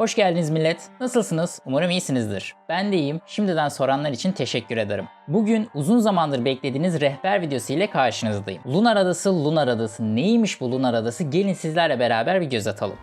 Hoş geldiniz millet. Nasılsınız? Umarım iyisinizdir. Ben de iyiyim. Şimdiden soranlar için teşekkür ederim. Bugün uzun zamandır beklediğiniz rehber videosu ile karşınızdayım. Lunar Adası, Lunar Adası neymiş bu Lunar Adası? Gelin sizlerle beraber bir göz atalım.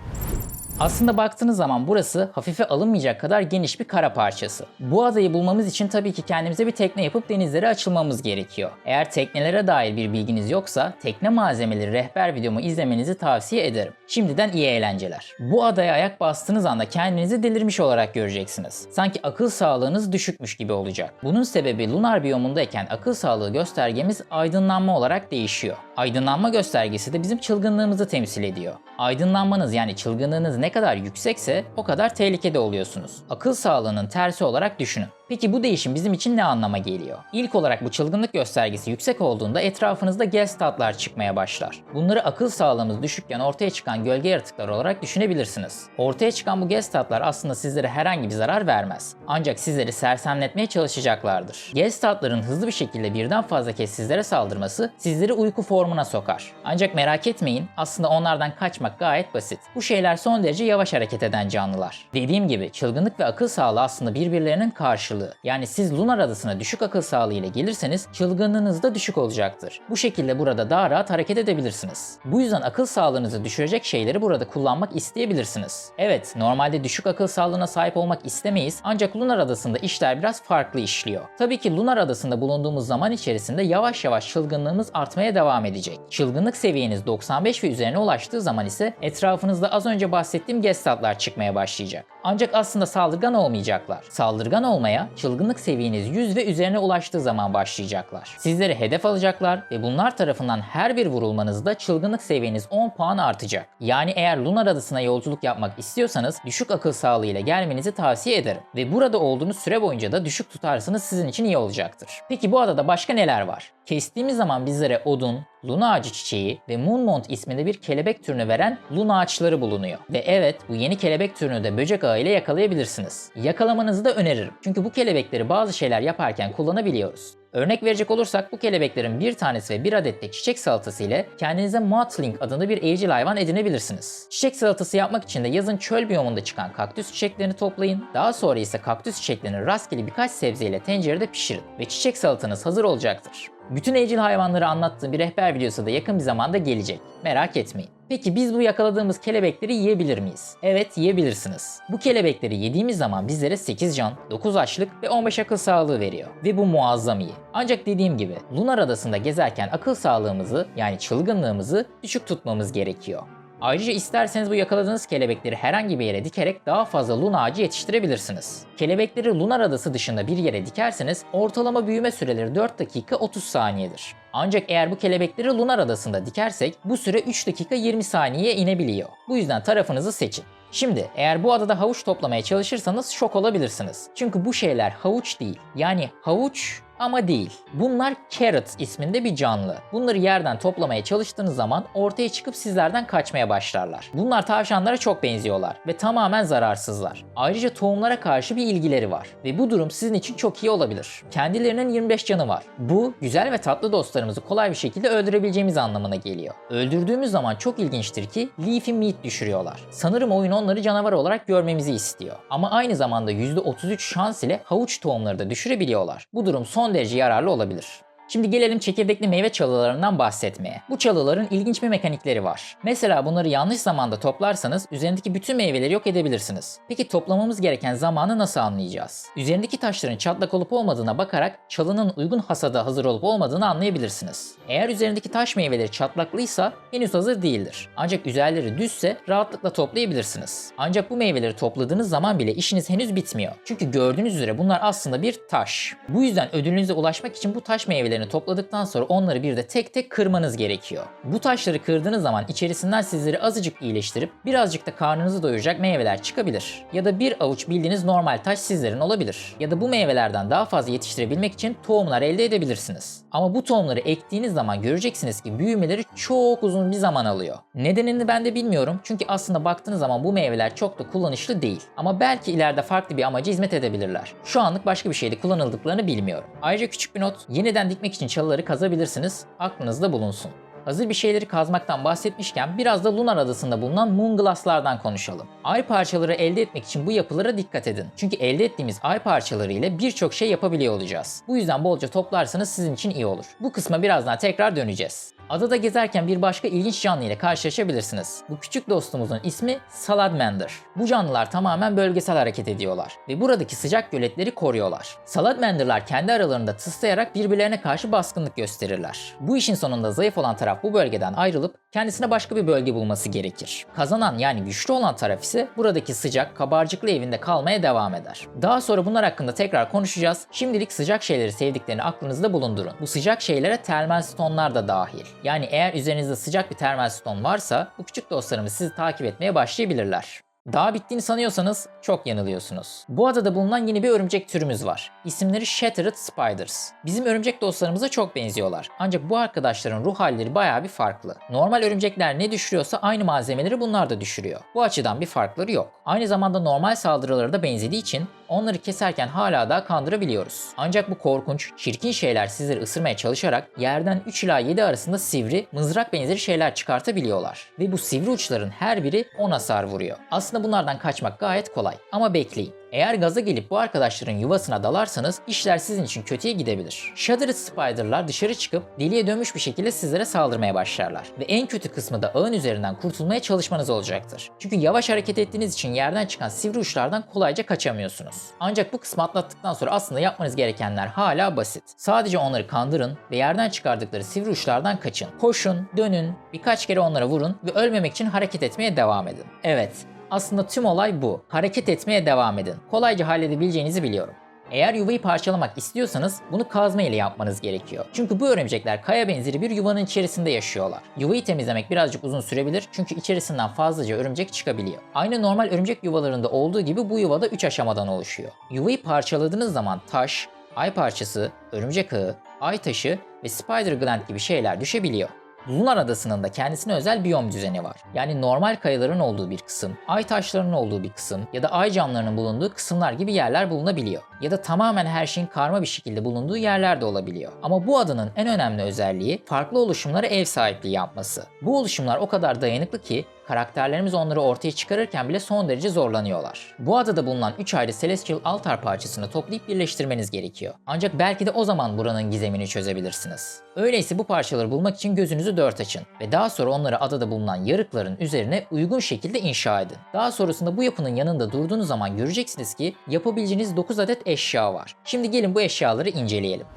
Aslında baktığınız zaman burası hafife alınmayacak kadar geniş bir kara parçası. Bu adayı bulmamız için tabii ki kendimize bir tekne yapıp denizlere açılmamız gerekiyor. Eğer teknelere dair bir bilginiz yoksa tekne malzemeleri rehber videomu izlemenizi tavsiye ederim. Şimdiden iyi eğlenceler. Bu adaya ayak bastığınız anda kendinizi delirmiş olarak göreceksiniz. Sanki akıl sağlığınız düşükmüş gibi olacak. Bunun sebebi lunar biyomundayken akıl sağlığı göstergemiz aydınlanma olarak değişiyor. Aydınlanma göstergesi de bizim çılgınlığımızı temsil ediyor. Aydınlanmanız yani çılgınlığınız ne kadar yüksekse o kadar tehlikede oluyorsunuz. Akıl sağlığının tersi olarak düşünün. Peki bu değişim bizim için ne anlama geliyor? İlk olarak bu çılgınlık göstergesi yüksek olduğunda etrafınızda Gestadtlar çıkmaya başlar. Bunları akıl sağlığımız düşükken ortaya çıkan gölge yaratıklar olarak düşünebilirsiniz. Ortaya çıkan bu Gestadtlar aslında sizlere herhangi bir zarar vermez. Ancak sizleri sersemletmeye çalışacaklardır. Gestadtların hızlı bir şekilde birden fazla kez sizlere saldırması sizleri uyku formuna sokar. Ancak merak etmeyin aslında onlardan kaçmak gayet basit. Bu şeyler son derece yavaş hareket eden canlılar. Dediğim gibi çılgınlık ve akıl sağlığı aslında birbirlerinin karşılığı. Yani siz Lunar Adası'na düşük akıl sağlığı ile gelirseniz çılgınlığınız da düşük olacaktır. Bu şekilde burada daha rahat hareket edebilirsiniz. Bu yüzden akıl sağlığınızı düşürecek şeyleri burada kullanmak isteyebilirsiniz. Evet, normalde düşük akıl sağlığına sahip olmak istemeyiz ancak Lunar Adası'nda işler biraz farklı işliyor. Tabii ki Lunar Adası'nda bulunduğumuz zaman içerisinde yavaş yavaş çılgınlığımız artmaya devam edecek. Çılgınlık seviyeniz 95 ve üzerine ulaştığı zaman ise etrafınızda az önce bahsettiğim Gestadtlar çıkmaya başlayacak. Ancak aslında saldırgan olmayacaklar. Saldırgan olmaya çılgınlık seviyeniz 100 ve üzerine ulaştığı zaman başlayacaklar. Sizleri hedef alacaklar ve bunlar tarafından her bir vurulmanızda çılgınlık seviyeniz 10 puan artacak. Yani eğer Lunar Adası'na yolculuk yapmak istiyorsanız düşük akıl sağlığı ile gelmenizi tavsiye ederim. Ve burada olduğunuz süre boyunca da düşük tutarsanız sizin için iyi olacaktır. Peki bu adada başka neler var? Kestiğimiz zaman bizlere odun, luna ağacı çiçeği ve moonmont isminde bir kelebek türünü veren luna ağaçları bulunuyor. Ve evet bu yeni kelebek türünü de böcek ağı ile yakalayabilirsiniz. Yakalamanızı da öneririm. Çünkü bu kelebekleri bazı şeyler yaparken kullanabiliyoruz. Örnek verecek olursak bu kelebeklerin bir tanesi ve bir adet de çiçek salatası ile kendinize Mothling adında bir evcil hayvan edinebilirsiniz. Çiçek salatası yapmak için de yazın çöl biyomunda çıkan kaktüs çiçeklerini toplayın. Daha sonra ise kaktüs çiçeklerini rastgele birkaç sebzeyle tencerede pişirin ve çiçek salatanız hazır olacaktır. Bütün evcil hayvanları anlattığım bir rehber videosu da yakın bir zamanda gelecek. Merak etmeyin. Peki biz bu yakaladığımız kelebekleri yiyebilir miyiz? Evet yiyebilirsiniz. Bu kelebekleri yediğimiz zaman bizlere 8 can, 9 açlık ve 15 akıl sağlığı veriyor. Ve bu muazzam iyi. Ancak dediğim gibi Lunar Adası'nda gezerken akıl sağlığımızı yani çılgınlığımızı düşük tutmamız gerekiyor. Ayrıca isterseniz bu yakaladığınız kelebekleri herhangi bir yere dikerek daha fazla luna ağacı yetiştirebilirsiniz. Kelebekleri Lunar Adası dışında bir yere dikerseniz ortalama büyüme süreleri 4 dakika 30 saniyedir. Ancak eğer bu kelebekleri Lunar Adası'nda dikersek bu süre 3 dakika 20 saniyeye inebiliyor. Bu yüzden tarafınızı seçin. Şimdi eğer bu adada havuç toplamaya çalışırsanız şok olabilirsiniz. Çünkü bu şeyler havuç değil. Yani havuç ama değil. Bunlar carrot isminde bir canlı. Bunları yerden toplamaya çalıştığınız zaman ortaya çıkıp sizlerden kaçmaya başlarlar. Bunlar tavşanlara çok benziyorlar ve tamamen zararsızlar. Ayrıca tohumlara karşı bir ilgileri var ve bu durum sizin için çok iyi olabilir. Kendilerinin 25 canı var. Bu güzel ve tatlı dostlarımızı kolay bir şekilde öldürebileceğimiz anlamına geliyor. Öldürdüğümüz zaman çok ilginçtir ki Leafy Meat düşürüyorlar. Sanırım oyun onları canavar olarak görmemizi istiyor. Ama aynı zamanda %33 şans ile havuç tohumları da düşürebiliyorlar. Bu durum son derece yararlı olabilir. Şimdi gelelim çekirdekli meyve çalılarından bahsetmeye. Bu çalıların ilginç bir mekanikleri var. Mesela bunları yanlış zamanda toplarsanız üzerindeki bütün meyveleri yok edebilirsiniz. Peki toplamamız gereken zamanı nasıl anlayacağız? Üzerindeki taşların çatlak olup olmadığına bakarak çalının uygun hasada hazır olup olmadığını anlayabilirsiniz. Eğer üzerindeki taş meyveleri çatlaklıysa henüz hazır değildir. Ancak üzerleri düzse rahatlıkla toplayabilirsiniz. Ancak bu meyveleri topladığınız zaman bile işiniz henüz bitmiyor. Çünkü gördüğünüz üzere bunlar aslında bir taş. Bu yüzden ödülünüze ulaşmak için bu taş meyveleri meyvelerini topladıktan sonra onları bir de tek tek kırmanız gerekiyor. Bu taşları kırdığınız zaman içerisinden sizleri azıcık iyileştirip birazcık da karnınızı doyuracak meyveler çıkabilir. Ya da bir avuç bildiğiniz normal taş sizlerin olabilir. Ya da bu meyvelerden daha fazla yetiştirebilmek için tohumlar elde edebilirsiniz. Ama bu tohumları ektiğiniz zaman göreceksiniz ki büyümeleri çok uzun bir zaman alıyor. Nedenini ben de bilmiyorum çünkü aslında baktığınız zaman bu meyveler çok da kullanışlı değil. Ama belki ileride farklı bir amaca hizmet edebilirler. Şu anlık başka bir şeyde kullanıldıklarını bilmiyorum. Ayrıca küçük bir not, yeniden dikmek için çalıları kazabilirsiniz. Aklınızda bulunsun. Hazır bir şeyleri kazmaktan bahsetmişken biraz da Lunar Adası'nda bulunan Moon Glass'lardan konuşalım. Ay parçaları elde etmek için bu yapılara dikkat edin. Çünkü elde ettiğimiz ay parçaları ile birçok şey yapabiliyor olacağız. Bu yüzden bolca toplarsanız sizin için iyi olur. Bu kısma birazdan tekrar döneceğiz. Adada gezerken bir başka ilginç canlı ile karşılaşabilirsiniz. Bu küçük dostumuzun ismi Saladmander. Bu canlılar tamamen bölgesel hareket ediyorlar ve buradaki sıcak göletleri koruyorlar. Saladmanderlar kendi aralarında tıslayarak birbirlerine karşı baskınlık gösterirler. Bu işin sonunda zayıf olan taraf bu bölgeden ayrılıp kendisine başka bir bölge bulması gerekir. Kazanan yani güçlü olan taraf ise buradaki sıcak, kabarcıklı evinde kalmaya devam eder. Daha sonra bunlar hakkında tekrar konuşacağız. Şimdilik sıcak şeyleri sevdiklerini aklınızda bulundurun. Bu sıcak şeylere termal stonlar da dahil. Yani eğer üzerinizde sıcak bir termal ston varsa bu küçük dostlarımız sizi takip etmeye başlayabilirler. Daha bittiğini sanıyorsanız çok yanılıyorsunuz. Bu adada bulunan yeni bir örümcek türümüz var. İsimleri Shattered Spiders. Bizim örümcek dostlarımıza çok benziyorlar. Ancak bu arkadaşların ruh halleri bayağı bir farklı. Normal örümcekler ne düşürüyorsa aynı malzemeleri bunlar da düşürüyor. Bu açıdan bir farkları yok. Aynı zamanda normal saldırılara da benzediği için onları keserken hala daha kandırabiliyoruz. Ancak bu korkunç, çirkin şeyler sizleri ısırmaya çalışarak yerden 3 ila 7 arasında sivri, mızrak benzeri şeyler çıkartabiliyorlar. Ve bu sivri uçların her biri 10 hasar vuruyor. Aslında bunlardan kaçmak gayet kolay. Ama bekleyin. Eğer gaza gelip bu arkadaşların yuvasına dalarsanız işler sizin için kötüye gidebilir. Shadowed Spider'lar dışarı çıkıp deliye dönmüş bir şekilde sizlere saldırmaya başlarlar. Ve en kötü kısmı da ağın üzerinden kurtulmaya çalışmanız olacaktır. Çünkü yavaş hareket ettiğiniz için yerden çıkan sivri uçlardan kolayca kaçamıyorsunuz. Ancak bu kısmı atlattıktan sonra aslında yapmanız gerekenler hala basit. Sadece onları kandırın ve yerden çıkardıkları sivri uçlardan kaçın. Koşun, dönün, birkaç kere onlara vurun ve ölmemek için hareket etmeye devam edin. Evet, aslında tüm olay bu. Hareket etmeye devam edin. Kolayca halledebileceğinizi biliyorum. Eğer yuvayı parçalamak istiyorsanız bunu kazma ile yapmanız gerekiyor. Çünkü bu örümcekler kaya benzeri bir yuvanın içerisinde yaşıyorlar. Yuvayı temizlemek birazcık uzun sürebilir çünkü içerisinden fazlaca örümcek çıkabiliyor. Aynı normal örümcek yuvalarında olduğu gibi bu yuvada 3 aşamadan oluşuyor. Yuvayı parçaladığınız zaman taş, ay parçası, örümcek ağı, ay taşı ve spider gland gibi şeyler düşebiliyor. Lunar Adası'nın da kendisine özel biyom düzeni var. Yani normal kayaların olduğu bir kısım, ay taşlarının olduğu bir kısım ya da ay camlarının bulunduğu kısımlar gibi yerler bulunabiliyor. Ya da tamamen her şeyin karma bir şekilde bulunduğu yerler de olabiliyor. Ama bu adanın en önemli özelliği farklı oluşumlara ev sahipliği yapması. Bu oluşumlar o kadar dayanıklı ki karakterlerimiz onları ortaya çıkarırken bile son derece zorlanıyorlar. Bu adada bulunan 3 ayrı Celestial Altar parçasını toplayıp birleştirmeniz gerekiyor. Ancak belki de o zaman buranın gizemini çözebilirsiniz. Öyleyse bu parçaları bulmak için gözünüzü dört açın ve daha sonra onları adada bulunan yarıkların üzerine uygun şekilde inşa edin. Daha sonrasında bu yapının yanında durduğunuz zaman göreceksiniz ki yapabileceğiniz 9 adet eşya var. Şimdi gelin bu eşyaları inceleyelim.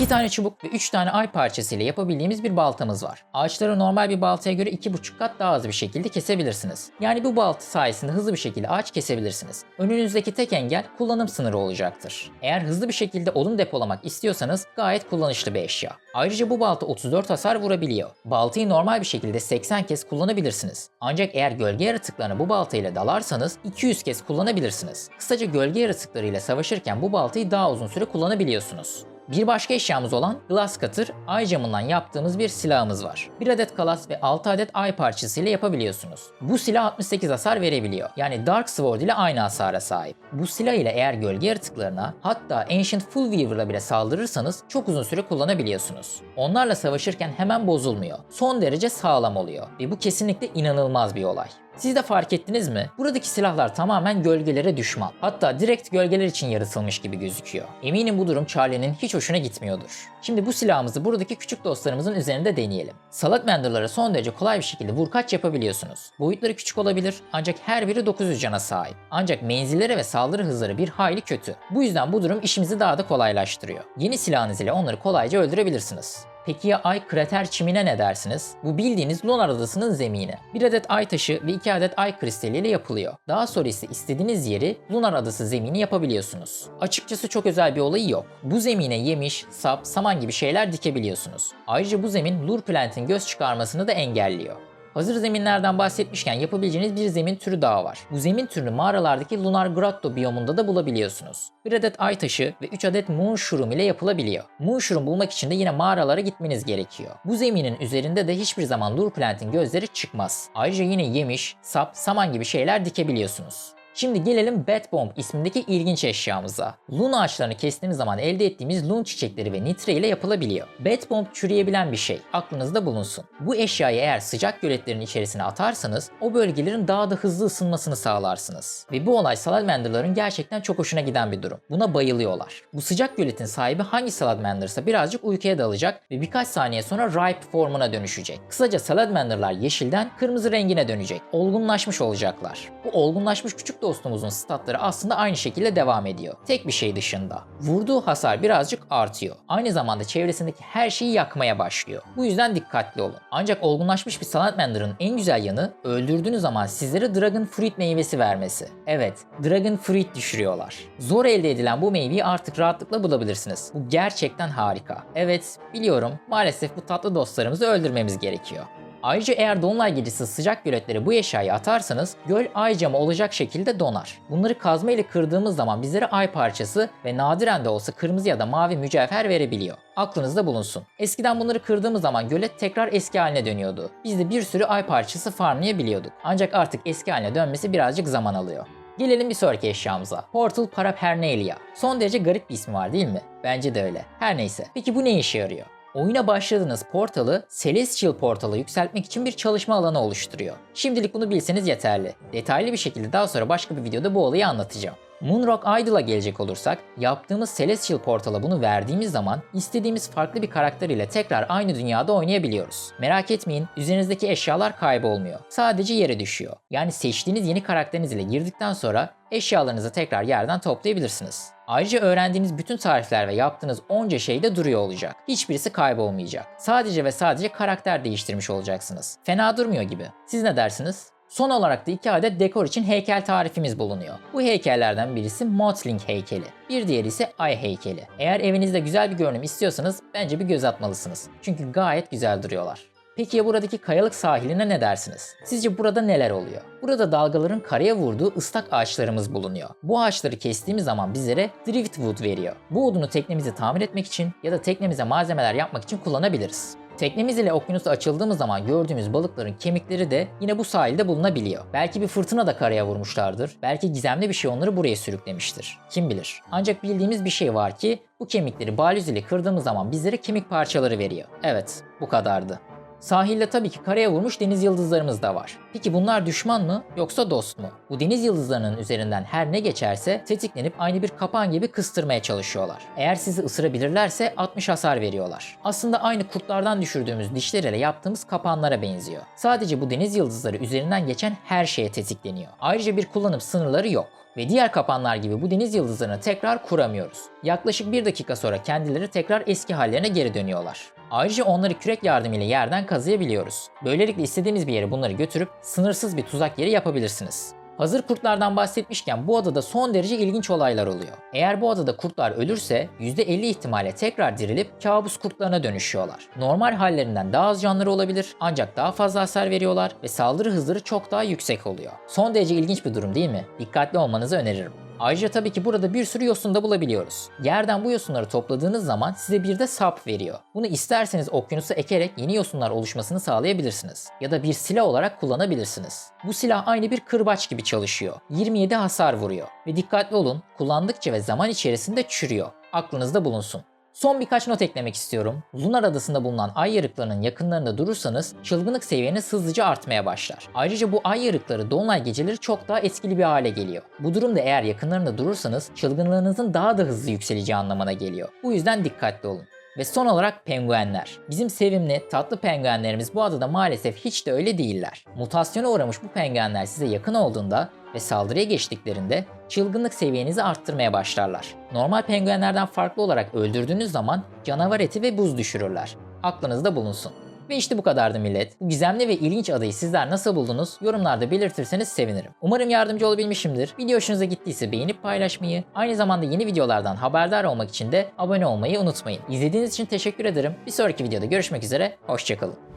2 tane çubuk ve 3 tane ay parçası ile yapabildiğimiz bir baltamız var. Ağaçları normal bir baltaya göre 2,5 kat daha hızlı bir şekilde kesebilirsiniz. Yani bu balta sayesinde hızlı bir şekilde ağaç kesebilirsiniz. Önünüzdeki tek engel kullanım sınırı olacaktır. Eğer hızlı bir şekilde odun depolamak istiyorsanız gayet kullanışlı bir eşya. Ayrıca bu balta 34 hasar vurabiliyor. Baltayı normal bir şekilde 80 kez kullanabilirsiniz. Ancak eğer gölge yaratıklarına bu baltayla dalarsanız 200 kez kullanabilirsiniz. Kısaca gölge yaratıklarıyla savaşırken bu baltayı daha uzun süre kullanabiliyorsunuz. Bir başka eşyamız olan Glass Cutter, ay camından yaptığımız bir silahımız var. Bir adet kalas ve 6 adet ay parçası ile yapabiliyorsunuz. Bu silah 68 hasar verebiliyor. Yani Dark Sword ile aynı hasara sahip. Bu silah ile eğer gölge yaratıklarına hatta Ancient Full Weaver'la bile saldırırsanız çok uzun süre kullanabiliyorsunuz. Onlarla savaşırken hemen bozulmuyor. Son derece sağlam oluyor ve bu kesinlikle inanılmaz bir olay. Siz de fark ettiniz mi? Buradaki silahlar tamamen gölgelere düşman. Hatta direkt gölgeler için yaratılmış gibi gözüküyor. Eminim bu durum Charlie'nin hiç hoşuna gitmiyordur. Şimdi bu silahımızı buradaki küçük dostlarımızın üzerinde deneyelim. Salatmander'lara son derece kolay bir şekilde vurkaç yapabiliyorsunuz. Boyutları küçük olabilir ancak her biri 900 cana sahip. Ancak menzilleri ve saldırı hızları bir hayli kötü. Bu yüzden bu durum işimizi daha da kolaylaştırıyor. Yeni silahınız ile onları kolayca öldürebilirsiniz. Peki ya ay krater çimine ne dersiniz? Bu bildiğiniz Lunar Adası'nın zemini. Bir adet ay taşı ve iki adet ay kristaliyle yapılıyor. Daha sonra ise istediğiniz yeri Lunar Adası zemini yapabiliyorsunuz. Açıkçası çok özel bir olayı yok. Bu zemine yemiş, sap, saman gibi şeyler dikebiliyorsunuz. Ayrıca bu zemin Lure Plant'in göz çıkarmasını da engelliyor. Hazır zeminlerden bahsetmişken yapabileceğiniz bir zemin türü daha var. Bu zemin türünü mağaralardaki Lunar Grotto biyomunda da bulabiliyorsunuz. Bir adet ay taşı ve 3 adet Moonshroom ile yapılabiliyor. Moonshroom bulmak için de yine mağaralara gitmeniz gerekiyor. Bu zeminin üzerinde de hiçbir zaman Lure Plant'in gözleri çıkmaz. Ayrıca yine yemiş, sap, saman gibi şeyler dikebiliyorsunuz. Şimdi gelelim Bat Bomb ismindeki ilginç eşyamıza. Loon ağaçlarını kestiğimiz zaman elde ettiğimiz loon çiçekleri ve nitre ile yapılabiliyor. Bat Bomb çürüyebilen bir şey. Aklınızda bulunsun. Bu eşyayı eğer sıcak göletlerin içerisine atarsanız o bölgelerin daha da hızlı ısınmasını sağlarsınız. Ve bu olay Salamander'ların gerçekten çok hoşuna giden bir durum. Buna bayılıyorlar. Bu sıcak göletin sahibi hangi Salamander'sa birazcık uykuya dalacak ve birkaç saniye sonra ripe formuna dönüşecek. Kısaca Salamander'lar yeşilden kırmızı rengine dönecek. Olgunlaşmış olacaklar. Bu olgunlaşmış küçük dostumuzun statları aslında aynı şekilde devam ediyor. Tek bir şey dışında. Vurduğu hasar birazcık artıyor. Aynı zamanda çevresindeki her şeyi yakmaya başlıyor. Bu yüzden dikkatli olun. Ancak olgunlaşmış bir Salamander'ın en güzel yanı öldürdüğünüz zaman sizlere Dragon Fruit meyvesi vermesi. Evet, Dragon Fruit düşürüyorlar. Zor elde edilen bu meyveyi artık rahatlıkla bulabilirsiniz. Bu gerçekten harika. Evet, biliyorum maalesef bu tatlı dostlarımızı öldürmemiz gerekiyor. Ayrıca eğer Dolunay gecesi sıcak göletlere bu eşyayı atarsanız göl ay camı olacak şekilde donar. Bunları kazma ile kırdığımız zaman bizlere ay parçası ve nadiren de olsa kırmızı ya da mavi mücevher verebiliyor. Aklınızda bulunsun. Eskiden bunları kırdığımız zaman gölet tekrar eski haline dönüyordu. Biz de bir sürü ay parçası farmlayabiliyorduk. Ancak artık eski haline dönmesi birazcık zaman alıyor. Gelelim bir sonraki eşyamıza. Portal Parapernalia. Son derece garip bir ismi var değil mi? Bence de öyle. Her neyse. Peki bu ne işe yarıyor? Oyuna başladığınız portalı Celestial portala yükseltmek için bir çalışma alanı oluşturuyor. Şimdilik bunu bilseniz yeterli. Detaylı bir şekilde daha sonra başka bir videoda bu olayı anlatacağım. Moonrock Idol'a gelecek olursak, yaptığımız Celestial Portal'a bunu verdiğimiz zaman istediğimiz farklı bir karakter ile tekrar aynı dünyada oynayabiliyoruz. Merak etmeyin, üzerinizdeki eşyalar kaybolmuyor. Sadece yere düşüyor. Yani seçtiğiniz yeni karakteriniz ile girdikten sonra eşyalarınızı tekrar yerden toplayabilirsiniz. Ayrıca öğrendiğiniz bütün tarifler ve yaptığınız onca şey de duruyor olacak. Hiçbirisi kaybolmayacak. Sadece ve sadece karakter değiştirmiş olacaksınız. Fena durmuyor gibi. Siz ne dersiniz? Son olarak da iki adet dekor için heykel tarifimiz bulunuyor. Bu heykellerden birisi Motling heykeli. Bir diğeri ise Ay heykeli. Eğer evinizde güzel bir görünüm istiyorsanız bence bir göz atmalısınız. Çünkü gayet güzel duruyorlar. Peki ya buradaki kayalık sahiline ne dersiniz? Sizce burada neler oluyor? Burada dalgaların karaya vurduğu ıslak ağaçlarımız bulunuyor. Bu ağaçları kestiğimiz zaman bizlere driftwood veriyor. Bu odunu teknemizi tamir etmek için ya da teknemize malzemeler yapmak için kullanabiliriz. Teknemiz ile okyanusa açıldığımız zaman gördüğümüz balıkların kemikleri de yine bu sahilde bulunabiliyor. Belki bir fırtına da karaya vurmuşlardır. Belki gizemli bir şey onları buraya sürüklemiştir. Kim bilir. Ancak bildiğimiz bir şey var ki bu kemikleri balyoz ile kırdığımız zaman bizlere kemik parçaları veriyor. Evet, bu kadardı. Sahilde tabii ki karaya vurmuş deniz yıldızlarımız da var. Peki bunlar düşman mı yoksa dost mu? Bu deniz yıldızlarının üzerinden her ne geçerse tetiklenip aynı bir kapan gibi kıstırmaya çalışıyorlar. Eğer sizi ısırabilirlerse 60 hasar veriyorlar. Aslında aynı kurtlardan düşürdüğümüz dişlerle yaptığımız kapanlara benziyor. Sadece bu deniz yıldızları üzerinden geçen her şeye tetikleniyor. Ayrıca bir kullanım sınırları yok ve diğer kapanlar gibi bu deniz yıldızlarını tekrar kuramıyoruz. Yaklaşık bir dakika sonra kendileri tekrar eski hallerine geri dönüyorlar. Ayrıca onları kürek yardımıyla yerden kazıyabiliyoruz. Böylelikle istediğimiz bir yere bunları götürüp sınırsız bir tuzak yeri yapabilirsiniz. Hazır kurtlardan bahsetmişken bu adada son derece ilginç olaylar oluyor. Eğer bu adada kurtlar ölürse %50 ihtimalle tekrar dirilip kabus kurtlarına dönüşüyorlar. Normal hallerinden daha az canları olabilir ancak daha fazla hasar veriyorlar ve saldırı hızları çok daha yüksek oluyor. Son derece ilginç bir durum değil mi? Dikkatli olmanızı öneririm. Ayrıca tabii ki burada bir sürü yosun da bulabiliyoruz. Yerden bu yosunları topladığınız zaman size bir de sap veriyor. Bunu isterseniz okyanusa ekerek yeni yosunlar oluşmasını sağlayabilirsiniz. Ya da bir silah olarak kullanabilirsiniz. Bu silah aynı bir kırbaç gibi çalışıyor. 27 hasar vuruyor. Ve dikkatli olun kullandıkça ve zaman içerisinde çürüyor. Aklınızda bulunsun. Son birkaç not eklemek istiyorum. Lunar Adası'nda bulunan ay yarıklarının yakınlarında durursanız çılgınlık seviyeniz hızlıca artmaya başlar. Ayrıca bu ay yarıkları dolunay geceleri çok daha etkili bir hale geliyor. Bu durumda eğer yakınlarında durursanız çılgınlığınızın daha da hızlı yükseleceği anlamına geliyor. Bu yüzden dikkatli olun. Ve son olarak penguenler. Bizim sevimli, tatlı penguenlerimiz bu adada maalesef hiç de öyle değiller. Mutasyona uğramış bu penguenler size yakın olduğunda ve saldırıya geçtiklerinde çılgınlık seviyenizi arttırmaya başlarlar. Normal penguenlerden farklı olarak öldürdüğünüz zaman canavar eti ve buz düşürürler. Aklınızda bulunsun. Ve işte bu kadardı millet. Bu gizemli ve ilginç adayı sizler nasıl buldunuz? Yorumlarda belirtirseniz sevinirim. Umarım yardımcı olabilmişimdir. Video hoşunuza gittiyse beğenip paylaşmayı, aynı zamanda yeni videolardan haberdar olmak için de abone olmayı unutmayın. İzlediğiniz için teşekkür ederim. Bir sonraki videoda görüşmek üzere, hoşçakalın.